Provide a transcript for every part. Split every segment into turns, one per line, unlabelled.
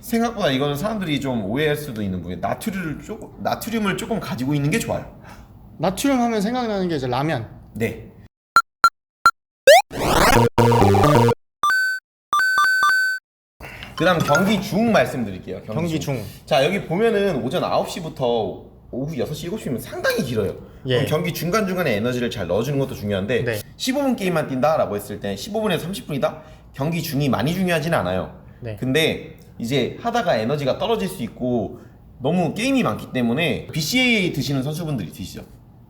생각보다 이거는 사람들이 좀 오해할 수도 있는 부분. 나트륨을 조금 나트륨을 조금 가지고 있는 게 좋아요.
나트륨 하면 생각나는 게 이제 라면.
네. 그다음 경기 중 말씀드릴게요.
경기 중.
자 여기 보면은 오전 9시부터 오후 6시, 7시면 상당히 길어요.
예.
그럼 경기 중간중간에 에너지를 잘 넣어주는 것도 중요한데
네.
15분 게임만 뛴다라고 했을 때 15분에서 30분이다? 경기 중이 많이 중요하진 않아요.
네.
근데 이제 하다가 에너지가 떨어질 수 있고 너무 게임이 많기 때문에 BCAA 드시는 선수분들이 드시죠.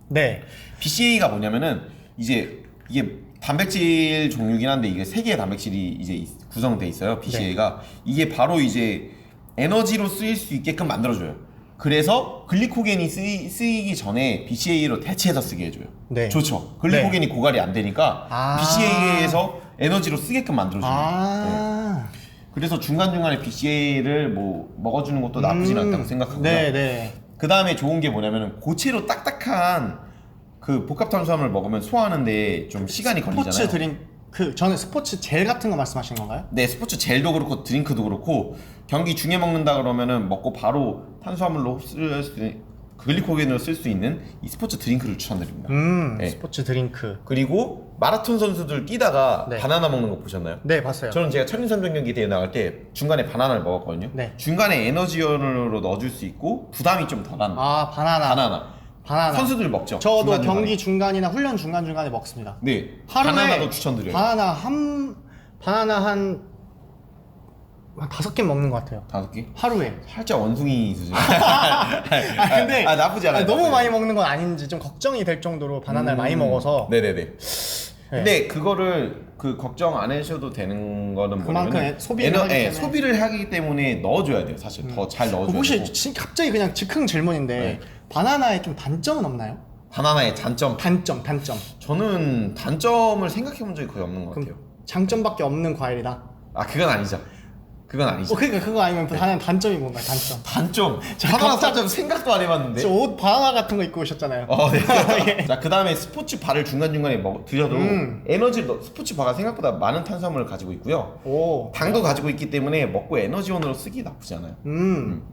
네.
BCA가 뭐냐면은 이제 이게 단백질 종류긴 한데 이게 세 개의 단백질이 이제 있- 구성돼 있어요. BCA가 이게 바로 이제 에너지로 쓰일 수 있게끔 만들어줘요. 그래서 글리코겐이 쓰이, 쓰이 기 전에 BCA로 대체해서 쓰게 해줘요.
네.
좋죠. 글리코겐이 고갈이 안 되니까
아.
BCA에서 에너지로 쓰게끔 만들어줘요. 네.
아.
그래서 중간 중간에 BCA를 뭐 먹어주는 것도 나쁘진
음.
않다고 생각하고요.
네, 네.
그 다음에 좋은 게 뭐냐면은 고체로 딱딱한 그 복합 탄수화물 먹으면 소화하는데 좀 시간이 걸리잖아요.
스포츠 드링크 저는 스포츠 젤 같은 거 말씀하시는 건가요?
네, 스포츠 젤도 그렇고 드링크도 그렇고 경기 중에 먹는다 그러면은 먹고 바로 탄수화물로 쓸 수, 있는- 글리코겐으로 쓸 수 있는 이 스포츠 드링크를 추천드립니다.
음,
네.
스포츠 드링크.
그리고 마라톤 선수들 뛰다가
네.
바나나 먹는 거 보셨나요?
네, 봤어요.
저는 제가 천인선전 경기 대회 나갈 때 중간에 바나나를 먹었거든요.
네.
중간에 에너지원으로 넣어줄 수 있고 부담이 좀 덜한
아, 바나나.
바나나.
바나나.
선수들 먹죠.
저도
중간중간에.
경기 중간이나 훈련 중간 중간에 먹습니다.
네.
하루에
바나나도 추천드려요.
바나나 한 바나나 한, 한 다섯 개 먹는 것 같아요.
다섯 개?
하루에.
살짝 원숭이 수준.
아 근데
아, 나쁘지 않아요.
아니, 너무
나쁘지
많이
않아요.
먹는 건 아닌지 좀 걱정이 될 정도로 바나나를
음,
많이 먹어서
네네네. 근데 그거를 그 걱정 안 하셔도 되는 거는
그만큼
뭐냐면
소비를 하기
예,
때문에.
소비를 하기 때문에 넣어줘야 돼요. 사실 더잘 넣어줘야
혹시
되고.
진- 갑자기 그냥 즉흥 질문인데
네.
바나나의 좀 단점은 없나요?
바나나의 단점.
단점, 단점.
저는 단점을 생각해 본 적이 거의 없는 것 같아요.
그럼 장점밖에 없는 과일이다.
아 그건 아니죠. 그건 아니죠.
어, 그러니까 그거 아니면 바나나 단점이 뭔가요? 단점.
단점.
자,
바나나
갑자기-
단점 생각도 안 해봤는데.
저 옷 바나나 같은 거 입고 오셨잖아요.
어, 네. 자, 그 다음에 스포츠 바를 중간중간에 먹, 드셔도
음.
에너지를, 넣- 스포츠 바가 생각보다 많은 탄수화물을 가지고 있고요.
오.
당도 가지고 있기 때문에 먹고 에너지원으로 쓰기 나쁘지 않아요.
음.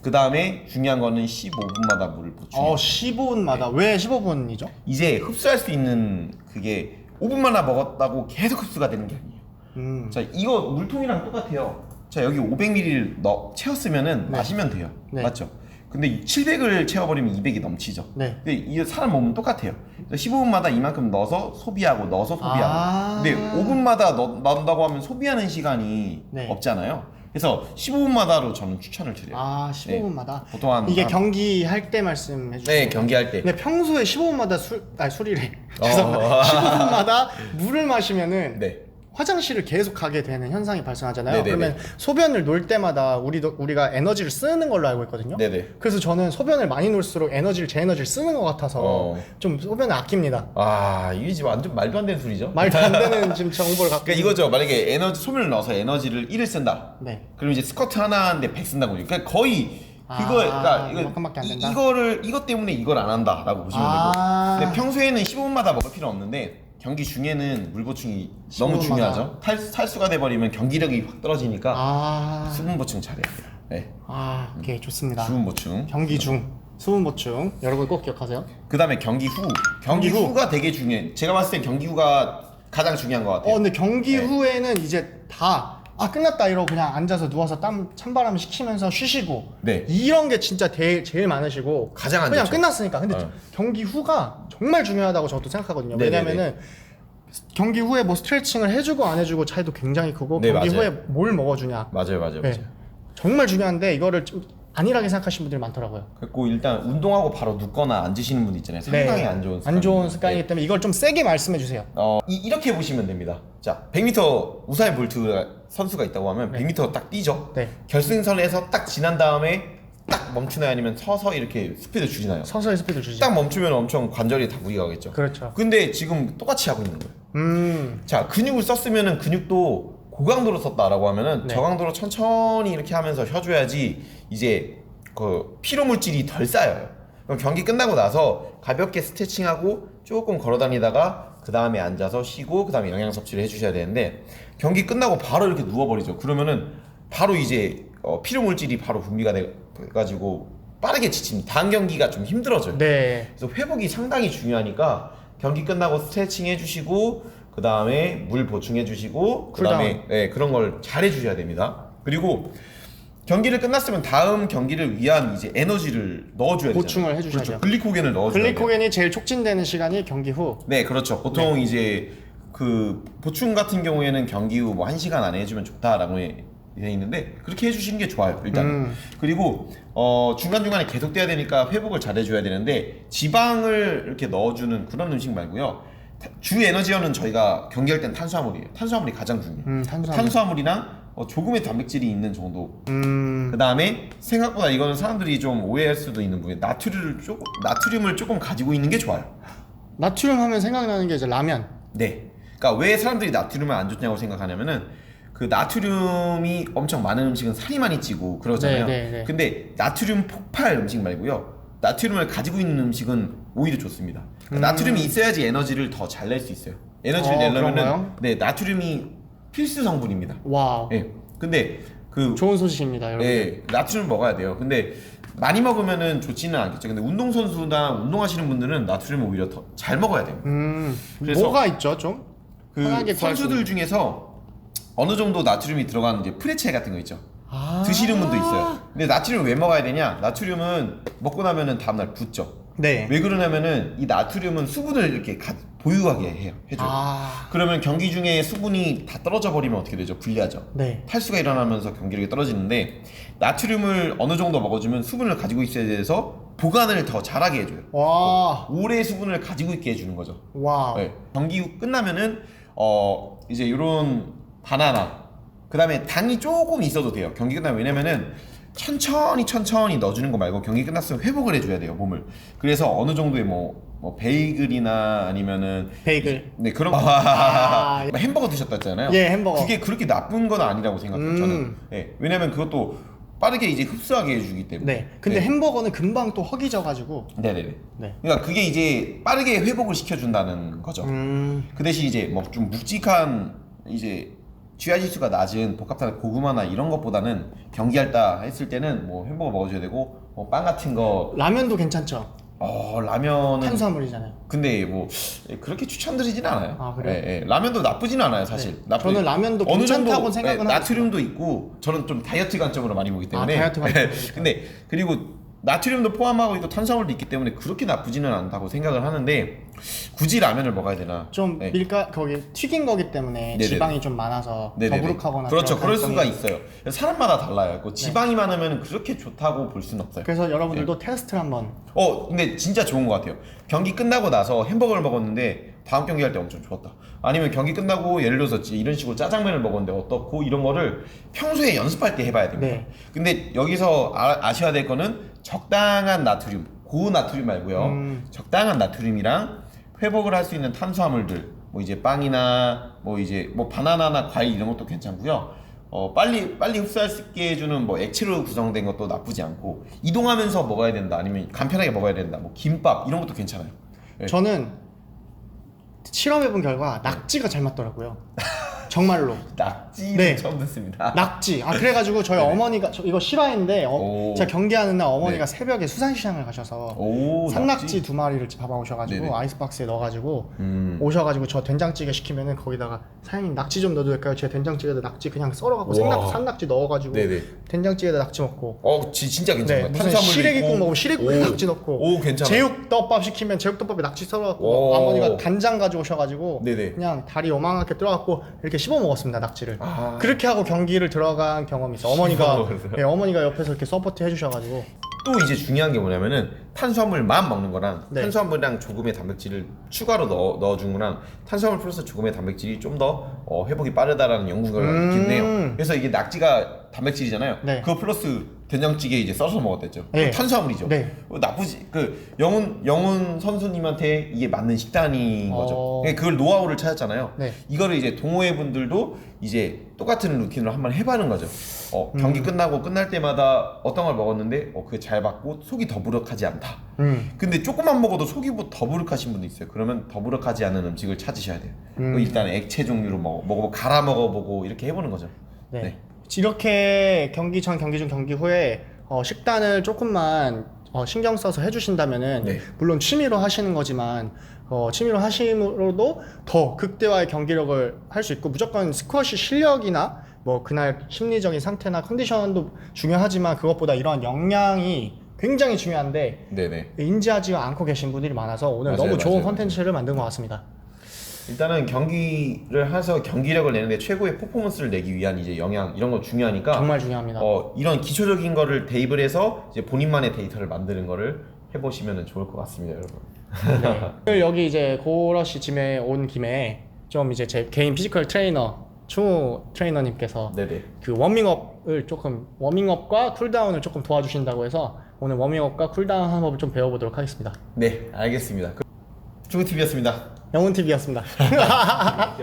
그 다음에 중요한 거는 15분마다 물을 보충해요.
어, 15분마다 왜 15분이죠?
이제 흡수할 수 있는 그게 5분마다 먹었다고 계속 흡수가 되는 게 아니에요.
음.
자, 이거 물통이랑 똑같아요. 자, 여기 500ml를 넣, 채웠으면은
네.
마시면 돼요.
네.
맞죠? 근데 700을 채워버리면 200이 넘치죠.
네.
근데 이 사람 몸은 똑같아요. 15분마다 이만큼 넣어서 소비하고 넣어서 소비하고.
아.
근데 5분마다 넣, 넣는다고 하면 소비하는 시간이
네.
없잖아요. 그래서 15분마다로 저는 추천을 드려요.
아, 15분마다.
보통 한
이게
한-
경기 할 때 말씀해 주세요.
네 경기 할 때.
근데 평소에 15분마다 술, 아니 술이래.
어.
죄송합니다. 15분마다 물을 마시면은
네.
화장실을 계속 가게 되는 현상이 발생하잖아요.
네네네.
그러면 소변을 놓을 때마다 우리도 우리가 에너지를 쓰는 걸로 알고 있거든요.
네네.
그래서 저는 소변을 많이 놓을수록 에너지를 제 에너지를 쓰는 것 같아서
어.
좀 소변을 아낍니다.
아 이게 지금 완전 말도 안 되는 소리죠?
말도 안 되는 지금 정보를 갖고.
그러니까 이거죠. 만약에 에너지 소면을 넣어서 에너지를 1을 쓴다.
네.
그럼 이제 스쿼트 하나인데 100 쓴다고. 그러니까 거의
아,
그거 그러니까 이거
이만큼밖에 안 된다?
이, 거 를 이것 때문에 이걸 안 한다라고 보시면
아.
되고. 근데 평소에는 15분마다 먹을 필요 없는데 경기 중에는 물 보충이 너무
15분 마다.
중요하죠. 탈, 탈수가 돼 버리면 경기력이 확 떨어지니까
아,
수분 보충 잘해야 돼요. 네.
아, 오케이 좋습니다.
수분 보충.
경기 중 수분 보충 여러분 꼭 기억하세요.
그 다음에 경기 후. 경기,
경기 후.
후가 되게 중요해. 제가 봤을 땐 경기 후가 가장 중요한 것 같아요.
어, 근데 경기
네.
후에는 이제 다 아 끝났다 이러고 그냥 앉아서 누워서 땀 찬바람 식히면서 쉬시고
네.
이런 게 진짜 대, 제일 많으시고
가장 안
그냥
좋죠.
끝났으니까 근데
어.
경기 후가 정말 중요하다고 저도 생각하거든요
네네네.
왜냐면은 경기 후에 뭐 스트레칭을 해주고 안 해주고 차이도 굉장히 크고
네,
경기
맞아요.
후에 뭘 먹어주냐
맞아요, 맞아요,
네.
맞아요.
정말 중요한데 이거를 좀 안일하게 생각하시는 분들이 많더라고요
그리고 일단 운동하고 바로 눕거나 앉으시는 분 있잖아요. 상당히 안 좋은.
네. 안 좋은 습관이기 때문에 이걸 좀 세게 말씀해 주세요
어, 이, 렇게 보시면 됩니다. 자, 100m 우사인 볼트 선수가 있다고 하면 100m 딱 뛰죠.
네.
결승선에서 딱 지난 다음에 딱 멈추나요? 아니면 서서 이렇게 스피드 줄이나요?
서서히 스피드 주시죠
딱 멈추면 엄청 관절이 다 무리가 가겠죠.
그렇죠
근데 지금 똑같이 하고 있는 거예요.
음
자, 근육을 썼으면은 근육도 고강도로 썼다라고 하면은
네.
저강도로 천천히 이렇게 하면서 쉬어줘야지 이제 그 피로 물질이 덜 쌓여요. 그럼 경기 끝나고 나서 가볍게 스트레칭하고 조금 걸어 다니다가 그 다음에 앉아서 쉬고 그 다음에 영양 섭취를 해주셔야 되는데 경기 끝나고 바로 이렇게 누워버리죠. 그러면은 바로 이제 어, 피로 물질이 바로 분비가 돼 가지고 빠르게 지칩니다. 다음 경기가 좀 힘들어져요.
네.
그래서 회복이 상당히 중요하니까 경기 끝나고 스트레칭 해주시고 그 다음에 물 보충해 주시고 그 다음에 네, 그런 걸 잘 해주셔야 됩니다. 그리고 경기를 끝났으면 다음 경기를 위한 이제 에너지를 넣어줘야 되잖아요.
보충을 해주셔야
그렇죠.
돼요.
글리코겐을 넣어줘야 돼요.
글리코겐이 제일 촉진되는 시간이 경기 후.
네, 그렇죠. 보통 이제 그 보충 같은 경우에는 경기 후뭐 1시간 안에 해주면 좋다라고 해- 돼 있는데 그렇게 해주시는 게 좋아요 일단 은
음.
그리고 어 중간 중간에 계속 돼야 되니까 회복을 잘 해줘야 되는데 지방을 이렇게 넣어주는 그런 음식 말고요 타- 주 에너지원은 저희가 경기할 땐 탄수화물이에요 탄수화물이 가장 중요해요
음, 탄수화물.
탄수화물이랑 어, 조금의 단백질이 있는 정도
음.
그 다음에 생각보다 이거는 사람들이 좀 오해할 수도 있는 부분이 나트륨을 조금 나트륨을 조금 가지고 있는 게 좋아요
나트륨 하면 생각나는 게 이제 라면.
네. 그러니까 왜 사람들이 나트륨을 안 좋냐고 생각하냐면은 그 나트륨이 엄청 많은 음식은 살이 많이 찌고 그러잖아요.
네, 네, 네.
근데 나트륨 폭발 음식 말고요. 나트륨을 가지고 있는 음식은 오히려 좋습니다. 그러니까 나트륨이 있어야지 에너지를 더 잘 낼 수 있어요. 에너지를
음. 어,
내려면은
그런가요?
네 나트륨이 필수 성분입니다.
와우.
예. 근데 그
좋은 소식입니다, 여러분.
예, 나트륨 먹어야 돼요. 근데 많이 먹으면은 좋지는 않겠죠. 근데 운동 선수나 운동하시는 분들은 나트륨을 오히려 더 잘 먹어야 돼요.
음.
그래서-
뭐가 있죠, 좀?
그
편하게 구할 수
선수들 중에서 어느 정도 나트륨이 들어가는 이제 프레체 같은 거 있죠.
아.
드시는 분도 있어요. 근데 나트륨 왜 먹어야 되냐? 나트륨은 먹고 나면은 다음날 붓죠.
네.
왜 그러냐면은 이 나트륨은 수분을 이렇게 가- 보유하게 해요. 해줘요.
아.
그러면 경기 중에 수분이 다 떨어져 버리면 어떻게 되죠? 불리하죠.
네.
탈수가 일어나면서 경기력이 떨어지는데 나트륨을 어느 정도 먹어주면 수분을 가지고 있어야 돼서 보관을 더 잘하게 해줘요.
와.
오래 수분을 가지고 있게 해주는 거죠.
와우.
네. 경기 후 끝나면은 어 이제 이런 바나나 그다음에 당이 조금 있어도 돼요. 경기 끝나면 왜냐면은 천천히 천천히 넣어주는 거 말고 경기 끝났으면 회복을 해줘야 돼요 몸을. 그래서 어느 정도의 뭐, 뭐 베이글이나 아니면은
베이글.
네 그런
아,
뭐 햄버거 드셨다 했잖아요.
예, 햄버거.
그게 그렇게 나쁜 건 아니라고 생각해요. 저는.
음.
예. 왜냐면 그것도 빠르게 이제 흡수하게 해주기 때문에.
네. 근데 햄버거는 금방 또 허기져가지고.
네네네.
네.
그러니까 그게 이제 빠르게 회복을 시켜준다는 거죠.
음.
그 대신 이제 뭐 좀 묵직한 이제 GI 지수가 낮은 복합탄 고구마나 이런 것보다는 경기할다 했을 때는 뭐 햄버거 먹어줘야 되고 뭐 빵 같은 거,
라면도 괜찮죠.
어 라면은
탄수화물이잖아요.
근데 뭐 그렇게 추천드리진 않아요.
아, 그래요?
예, 예. 라면도 나쁘진 않아요, 사실.
네.
나쁘-
저는 라면도 괜찮다고 생각은
예,
하고
나트륨도 있고 저는 좀 다이어트 관점으로 많이 보기 때문에.
아, 다이어트 관점으로
예, 근데 그리고 나트륨도 포함하고 있고 탄수화물도 있기 때문에 그렇게 나쁘지는 않다고 생각을 하는데 굳이 라면을 먹어야 되나?
좀
예.
밀가 거기 튀긴 거기 때문에
네네네.
지방이 좀 많아서
네네네.
더부룩하거나
그렇죠. 그럴 수가
가능성이-
있어요. 사람마다 달라요. 그 지방이 많으면 그렇게 좋다고 볼 수는 없어요.
그래서 여러분들도
네.
테스트를 한번
어, 근데 진짜 좋은 것 같아요. 경기 끝나고 나서 햄버거를 먹었는데 다음 경기 할 때 엄청 좋았다. 아니면 경기 끝나고 예를 들어서 이런 식으로 짜장면을 먹었는데 어떻고 이런 거를 평소에 연습할 때 해봐야 됩니다.
네.
근데 여기서 아, 아셔야 될 거는 적당한 나트륨, 고운 나트륨 말고요.
음.
적당한 나트륨이랑 회복을 할 수 있는 탄수화물들, 뭐 이제 빵이나 뭐 이제 뭐 바나나나 과일 이런 것도 괜찮고요. 어 빨리 빨리 흡수할 수 있게 해주는 뭐 액체로 구성된 것도 나쁘지 않고 이동하면서 먹어야 된다 아니면 간편하게 먹어야 된다 뭐 김밥 이런 것도 괜찮아요. 네.
저는 실험해본 결과 낙지가 잘 맞더라고요. 정말로
낙 지는
네.
처음 듣습니다.
낙지. 아 그래가지고 저희
네네.
어머니가 저 이거 실화인데 어,
오.
제가 경기하는 날 어머니가
네.
새벽에 수산시장을 가셔서
오
산낙지 두 마리를 잡아 오셔가지고
네네.
아이스박스에 넣어가지고
음.
오셔가지고 저 된장찌개 시키면은 거기다가 사장님 낙지 좀 넣어도 될까요? 제 된장찌개에다 낙지 그냥 썰어갖고. 생낙 산낙지 넣어가지고
네네.
된장찌개에다 낙지 먹고
어 지, 진짜
네
괜찮아요.
무슨 시래기국
있고.
먹으면 시래기국에
오.
낙지 넣고
오 괜찮아.
제육덮밥 시키면 제육덮밥에 낙지 썰어갖고
오.
어머니가 간장 가져오셔가지고
네네.
그냥 다리 요만하게 들어갖고 이렇게 씹어 먹었습니다 낙지를
아.
그렇게 하고 경기를 들어간 경험이 있어 어머니가
먹었어요?
네, 어머니가 옆에서 이렇게 서포트 해주셔가지고
또 이제 중요한 게 뭐냐면은 탄수화물만 먹는 거랑
네.
탄수화물이랑 조금의 단백질을 추가로 넣어, 넣어준 거랑 탄수화물 플러스 조금의 단백질이 좀더 어, 회복이 빠르다라는 연구 결과가
음.
있긴 해요. 그래서 이게 낙지가 단백질이잖아요.
네.
그거 플러스 된장찌개 이제 써서 먹었댔죠.
네.
탄수화물이죠.
네.
어, 나쁘지 그 영훈 영훈 선수님한테 이게 맞는 식단인 거죠.
어.
그러니까 그걸 노하우를 찾았잖아요.
네.
이거를 이제 동호회 분들도 이제 똑같은 루틴으로 한번 해봐는 거죠. 어, 경기 끝나고 끝날 때마다 어떤 걸 먹었는데 어, 그게 잘 받고 속이 더부룩하지 않다.
음.
근데 조금만 먹어도 속이 뭐 더부룩하신 분도 있어요. 그러면 더부룩하지 않은 음식을 찾으셔야 돼요.
음.
그 일단 액체 종류로 먹어, 먹어보고 갈아 먹어보고 이렇게 해보는 거죠.
네.
네.
이렇게 경기 전, 경기 중, 경기 후에 어, 식단을 조금만 어, 신경 써서 해주신다면은
네.
물론 취미로 하시는 거지만 어, 취미로 하심으로도 더 극대화의 경기력을 할 수 있고 무조건 스쿼시 실력이나 뭐 그날 심리적인 상태나 컨디션도 중요하지만 그것보다 이러한 역량이 굉장히 중요한데
네네.
인지하지 않고 계신 분들이 많아서 오늘
맞아요,
너무 좋은
맞아요,
컨텐츠를 만든 것 같습니다.
일단은 경기를 해서 경기력을 내는데 최고의 퍼포먼스를 내기 위한 이제 영양 이런 거 중요하니까
정말 중요합니다.
어, 이런 기초적인 거를 대입을 해서 이제 본인만의 데이터를 만드는 거를 해보시면 좋을 것 같습니다, 여러분.
오늘 여기 이제 고러시 짐에 온 김에 좀 이제 제 개인 피지컬 트레이너 추 트레이너님께서
네네.
그 워밍업을 조금 워밍업과 쿨다운을 조금 도와주신다고 해서 오늘 워밍업과 쿨다운 하는 법을 좀 배워보도록 하겠습니다.
네, 알겠습니다. 그- 주구TV였습니다.
영훈 TV였습니다.